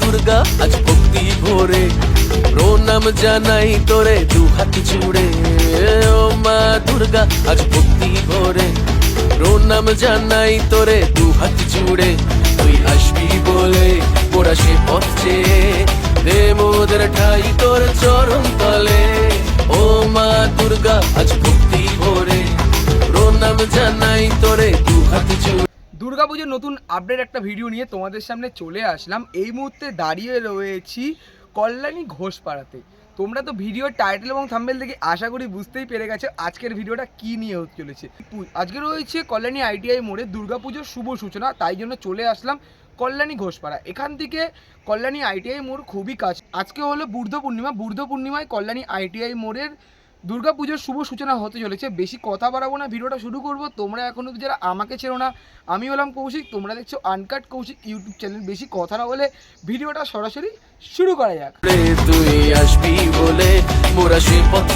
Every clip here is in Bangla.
দুর্গা, আজ ভক্তি ভরে। প্রণাম জানাই তোরে, দু হাত জুড়ে। ও মা দুর্গা, আজ ভক্তি ভরে। প্রণাম জানাই তোরে, দু হাত জুড়ে। তুই আসবি বলে মোরা সে পথ দে মোদের ঠাই তোর চরণ তলে। ও মা দুর্গা, আজ ভক্তি ভরে। প্রণাম জানাই তোরে দুর্গাপুজোর নতুন আপডেট একটা ভিডিও নিয়ে তোমাদের সামনে চলে আসলাম। এই মুহূর্তে দাঁড়িয়ে রয়েছি কল্যাণী ঘোষপাড়াতে তোমরা তো ভিডিওর টাইটেল এবং থাম্বেল দেখে আশা করি বুঝতেই পেরে গেছো আজকের ভিডিওটা কি নিয়ে হতে চলেছে। আজকে রয়েছে কল্যাণী আইটিআই মোড়ে দুর্গাপুজোর শুভ সূচনা, তাই জন্য চলে আসলাম কল্যাণী ঘোষপাড়া এখান থেকে কল্যাণী আইটিআই মোড় খুবই কাছ। আজকে হলো বুর্ধ পূর্ণিমা। বুর্ধ পূর্ণিমায় কল্যাণী আইটিআই মোড়ের দুর্গাপুজোর শুভ সূচনা হতে চলেছে। বেশি কথা বাড়াবো না, ভিডিওটা শুরু করব। তোমরা এখনও যারা আমাকে চেনো না, আমি হলাম কৌশিক, তোমরা দেখছ আনকাট কৌশিক ইউটিউব চ্যানেল। বেশি কথা না বলে ভিডিওটা সরাসরি শুরু করা যাক। তুই আসবি বলে মোরা সে পথ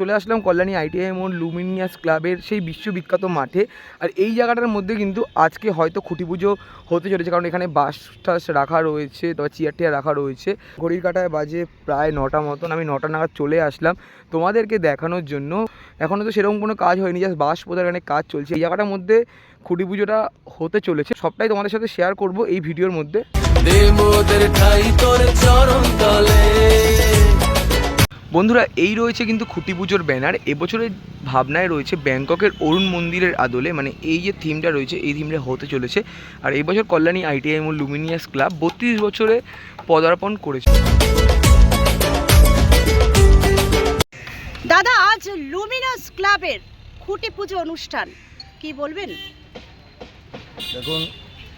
চলে আসলাম কল্যাণী আইটিআই মোড় লুমিনিয়াস ক্লাবের সেই বিশ্ববিখ্যাত মাঠে। আর এই জায়গাটার মধ্যে কিন্তু আজকে হয়তো খুঁটি পুজো হতে চলেছে, কারণ এখানে বাস টাস রাখা রয়েছে তারপর চেয়ার টেয়ার রাখা রয়েছে। ঘড়ির কাটায় বাজে প্রায় নটা মতন আমি নটা নাগাদ চলে আসলাম তোমাদেরকে দেখানোর জন্য। এখনও তো সেরকম কোনো কাজ হয়নি জাস্ট বাস পোতার এখানে কাজ চলছে। এই জায়গাটার মধ্যে খুঁটি পুজোটা হতে চলেছে, সবটাই তোমাদের সাথে শেয়ার করব এই ভিডিওর মধ্যে। ঠাই তোর চরণ তলে। বন্ধুরা এই রয়েছে কিন্তু খুঁটি পুজোর ব্যানার। এবছরের ভাবনায় রয়েছে ব্যাংককের অরুণ মন্দিরের আদলে মানে এই যে থিমটা রয়েছে এই থিমটা হতে চলেছে। আর এই বছর কল্যাণী আইটিআই এবং লুমিনিয়াস ক্লাব বত্রিশ বছরে পদার্পণ করেছে। দাদা আজ লুমিনাস ক্লাবের খুঁটি পুজো অনুষ্ঠান কি বলবেন? দেখুন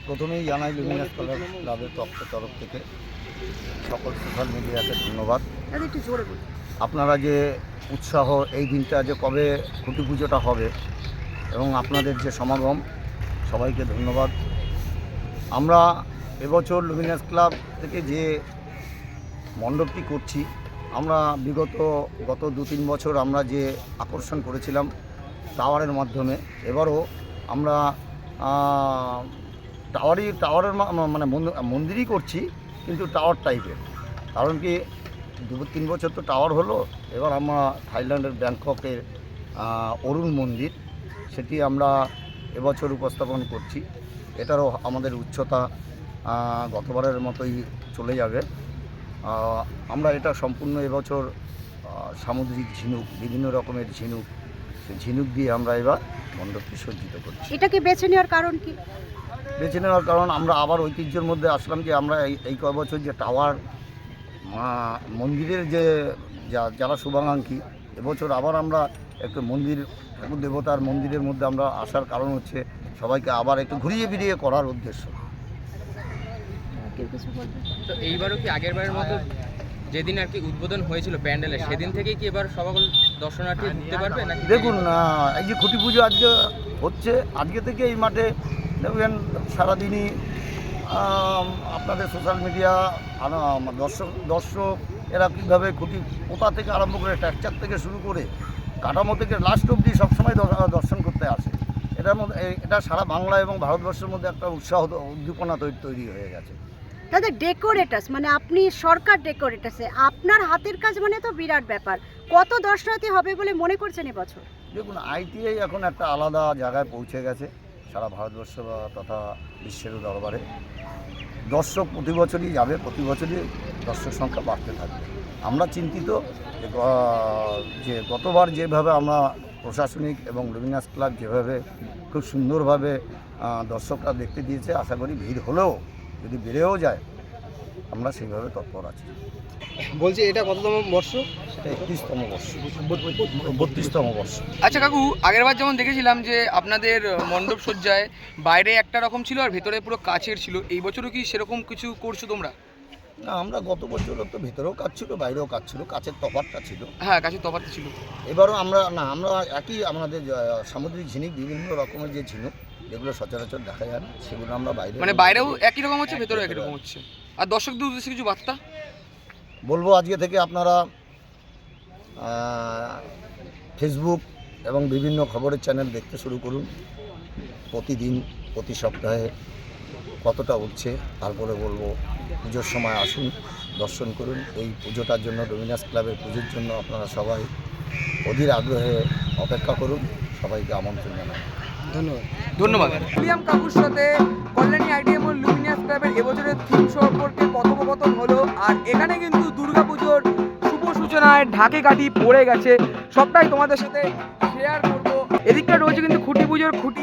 প্রথমেই জানাই লুমিনাস ক্লাবের তরফ থেকে সকল সোশ্যাল মিডিয়াকে ধন্যবাদ। একটু জোরে বলুন। আপনারা যে উৎসাহ এই দিনটা যে কবে খুঁটি পুজোটা হবে এবং আপনাদের যে সমাগম, সবাইকে ধন্যবাদ। আমরা এবছর লুমিনাস ক্লাব থেকে যে মণ্ডপটি করছি, আমরা বিগত গত দু তিন বছর আমরা যে আকর্ষণ করেছিলাম টাওয়ারের মাধ্যমে, এবারও আমরা টাওয়ারই, টাওয়ারের মানে মন্দ- মন্দিরই করছি, কিন্তু টাওয়ার টাইপের। কারণ কি দু তিন বছর তো টাওয়ার হলো। এবার আমরা থাইল্যান্ডের ব্যাংককের অরুণ মন্দির সেটি আমরা এবছর উপস্থাপন করছি। এটারও আমাদের উচ্চতা গতবারের মতোই চলে যাবে। আমরা এটা সম্পূর্ণ এবছর সামুদ্রিক ঝিনুক বিভিন্ন রকমের ঝিনুক ঝিনুক দিয়ে আমরা এবার মণ্ডপটি সজ্জিত করছি। এটাকে বেছে নেওয়ার কারণ কি? বেছে নেওয়ার কারণ আমরা আবার ঐতিহ্যের মধ্যে আসলাম যে আমরা এই এই কয় বছর যে টাওয়ার মা- মন্দিরের যে যা- যারা শুভাকাঙ্ক্ষী এবছর আবার আমরা একটু মন্দির ঠাকুর দেবতার মন্দিরের মধ্যে আমরা আসার কারণ হচ্ছে সবাইকে আবার একটু ঘুরিয়ে ফিরিয়ে করার উদ্দেশ্য। তো এইবারও কি আগের বারের মতো যেদিন আর কি উদ্বোধন হয়েছিল প্যান্ডেলের সেদিন থেকেই কি এবার সকল দর্শনার্থী ঢুকতে পারবে নাকি? দেখুন না এই যে খুঁটি পুজো আজকে হচ্ছে আজকে থেকে এই মাঠে দেখবেন সারাদিনই আপনাদের সোশ্যাল মিডিয়া দর্শক দর্শক এরা কীভাবে খুঁটি পোতা থেকে আরম্ভ করে ট্যাকচার থেকে শুরু করে কাঠামো থেকে লাস্ট অবধি সবসময় দর্শন করতে আসে। এটার মধ্যে এটা সারা বাংলা এবং ভারতবর্ষের মধ্যে একটা উৎসাহ উদ্দীপনা তৈরি তৈরি হয়ে গেছে। দাদা ডেকোরেটাস মানে আপনি সরকার ডেকোরেটাসে আপনার হাতের কাজ মানে তো বিরাট ব্যাপার। কত দর্শনার্থী হবে বলে মনে করছেন এবছর দেখুন আইটিআই এখন একটা আলাদা জায়গায় পৌঁছে গেছে। সারা ভারতবর্ষ বা তথা বিশ্বের দরবারে। দর্শক প্রতি বছরই যাবে, প্রতি বছরই দর্শক সংখ্যা বাড়তে থাকবে। আমরা চিন্তিত যে গতবার যেভাবে আমরা প্রশাসনিক এবং লুমিনাস ক্লাব যেভাবে খুব সুন্দরভাবে দর্শকরা দেখতে দিয়েছে, আশা করি ভিড় হলেও যদি বেড়েও যায় আমরা সেইভাবে তৎপর আছি। বলছি এটা কততম বর্ষ? একত্রিশতম বর্ষ। বত্রিশতম বর্ষ। আচ্ছা কাকু আগের বার যেমন দেখেছিলাম যে আপনাদের মণ্ডপ সজ্জায় বাইরে একটা রকম ছিল আর ভেতরে পুরো কাচের ছিল এই বছরও কি সেরকম কিছু করছ তোমরা? না আমরা গত বছরও তো ভেতরেও কাজ ছিল বাইরেও কাজ ছিল কাছের তফাতটা ছিল। হ্যাঁ কাছের তফাৎ ছিল। এবারও আমরা না আমরা একই আমাদের সামুদ্রিক ঝিনুক বিভিন্ন রকমের যে ঝিনুক যেগুলো সচরাচর দেখা যায় না সেগুলো আমরা বাইরে মানে বাইরেও একই রকম হচ্ছে ভেতরেও একই রকম হচ্ছে? আর দর্শকদের উদ্দেশ্যে কিছু বার্তা? বলব আজকে থেকে আপনারা ফেসবুক এবং বিভিন্ন খবরের চ্যানেল দেখতে শুরু করুন। প্রতিদিন, প্রতি সপ্তাহে কতটা উঠছে, তারপরে বলব পুজোর সময় আসুন, দর্শন করুন। এই পুজোটার জন্য ডোমিনাস ক্লাবের পুজোর জন্য আপনারা সবাই অধীর আগ্রহে অপেক্ষা করুন, সবাইকে আমন্ত্রণ জানাই। ধন্যবাদ। ধন্যবাদ। উইলিয়াম কাকুর সাথে কল্যাণী আইডিএম ও লুমিনিয়াস ক্লাবের এবছরের থিম সম্পর্কে কথোপকথন হলো আর এখানে কিন্তু দুর্গাপুজোর শুভ সূচনায় ঢাকে কাঠি পড়ে গেছে। সবটাই তোমাদের সাথে শেয়ার করব। এদিকটা রয়েছে কিন্তু খুঁটি পুজোর খুঁটি।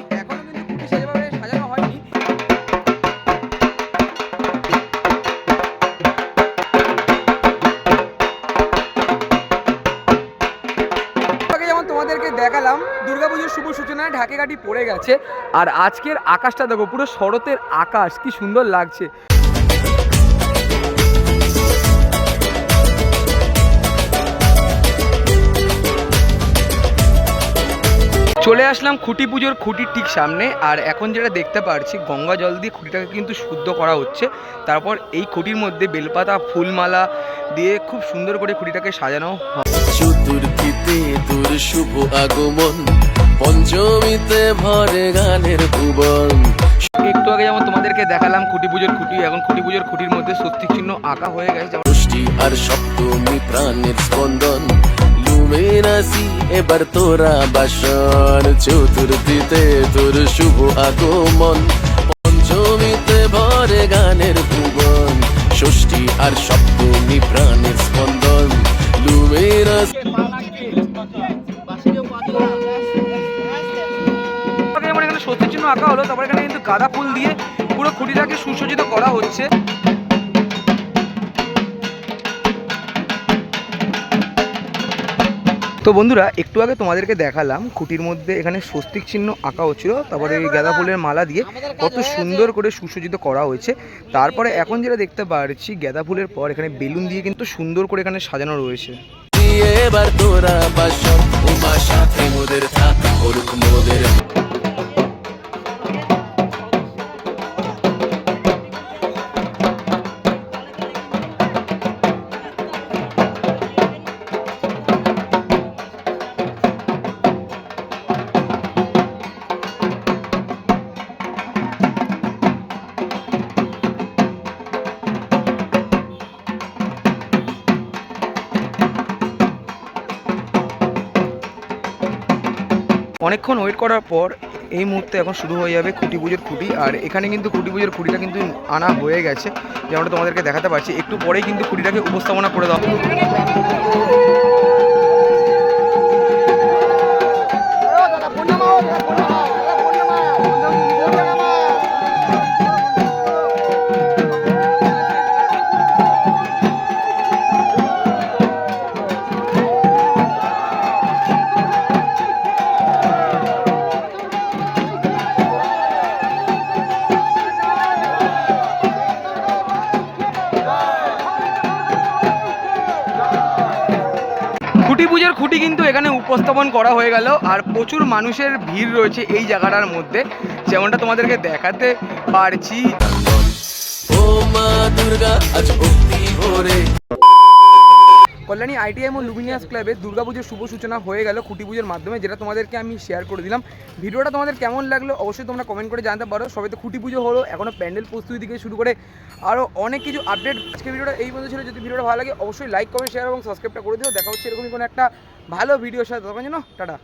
শুভ ঢাকে কাঠি পড়ে গেছে। আর আজকের আকাশটা দেখো, পুরো শরতের আকাশ, কি সুন্দর লাগছে। চলে আসলাম খুঁটি পুজোর খুঁটির ঠিক সামনে, আর এখন যেটা দেখতে পারছি, গঙ্গা জল দিয়ে খুঁটিটাকে কিন্তু শুদ্ধ করা হচ্ছে। তারপর এই খুঁটির মধ্যে বেলপাতা, ফুলমালা দিয়ে খুব সুন্দর করে খুঁটিটাকে সাজানো হয়। শুভ আগমন পঞ্চমীতে ভরে গানের ভুবন। একটু আগে যেমন তোমাদেরকে দেখালাম খুঁটি পুজোর খুঁটি এখন খুঁটি পুজোর খুঁটির মধ্যে সত্যি চিহ্ন আঁকা হয়ে গেছে। ষষ্ঠী আর সপ্তমী প্রাণের স্পন্দন। লুমেনাসি এবার তোরা বাসন। চতুর্থীতে তোর শুভ আগমন। পঞ্চমীতে ভরে গানের ভুবন। ষষ্ঠী আর সপ্তমী প্রাণের স্পন্দন। যেমন এখানে স্বস্তিক চিহ্ন আঁকা হলো। তারপর এখানে কিন্তু গাঁদা ফুল দিয়ে পুরো খুঁটিটাকে সুসজ্জিত করা হচ্ছে। তো বন্ধুরা একটু আগে তোমাদেরকে দেখালাম খুঁটির মধ্যে এখানে স্বস্তিক চিহ্ন আঁকা হচ্ছিল। তারপরে এই গাঁদা ফুলের মালা দিয়ে কত সুন্দর করে সুসজ্জিত করা হয়েছে। তারপরে এখন যেটা দেখতে পারছি গাঁদা ফুলের পর এখানে বেলুন দিয়ে কিন্তু সুন্দর করে এখানে সাজানো রয়েছে। এবার তোরা বাসন উমা সাথে মোদের থাক করুক মোদের অনেকক্ষণ ওয়েট করার পর এই মুহূর্তে এখন শুরু হয়ে যাবে খুঁটি পুজোর খুঁটি। আর এখানে কিন্তু খুঁটি পুজোর খুঁটিটা কিন্তু আনা হয়ে গেছে। যেমনটা তোমাদেরকে দেখাতে পারছি, একটু পরেই কিন্তু খুঁটিটাকে উপস্থাপনা করে দেওয়া খুঁটি পুজোর খুঁটি কিন্তু এখানে উপস্থাপন করা হয়ে গেল। আর প্রচুর মানুষের ভিড় রয়েছে এই জায়গাটার মধ্যে। যেমনটা তোমাদেরকে দেখাতে পারছি। ও মা দুর্গা আজ ভক্তি ভরে। কল্যাণী আইটিএম ও লুমিনিয়াস ক্লাবে দুর্গাপুজোর শুভ সূচনা হয়ে গেল খুঁটি পুজোর মাধ্যমে, যেটা তোমাদেরকে আমি শেয়ার করে দিলাম। ভিডিওটা তোমাদের কেমন লাগল অবশ্যই তোমরা কমেন্ট করে জানতে পারো। সবাই তো খুঁটি পুজো হলো এখনও প্যান্ডেল প্রস্তুতি থেকে শুরু করে আরও অনেক কিছু আপডেট আজকে ভিডিওটা এই মধ্যে ছিল। যদি ভিডিওটা ভালো লাগে, অবশ্যই লাইক কমেন্ট শেয়ার এবং সাবস্ক্রাইবটা করে দিও। দেখা হচ্ছে এরকমই কোনো একটা ভালো ভিডিওর সাথে। তখন যেন, টাটা।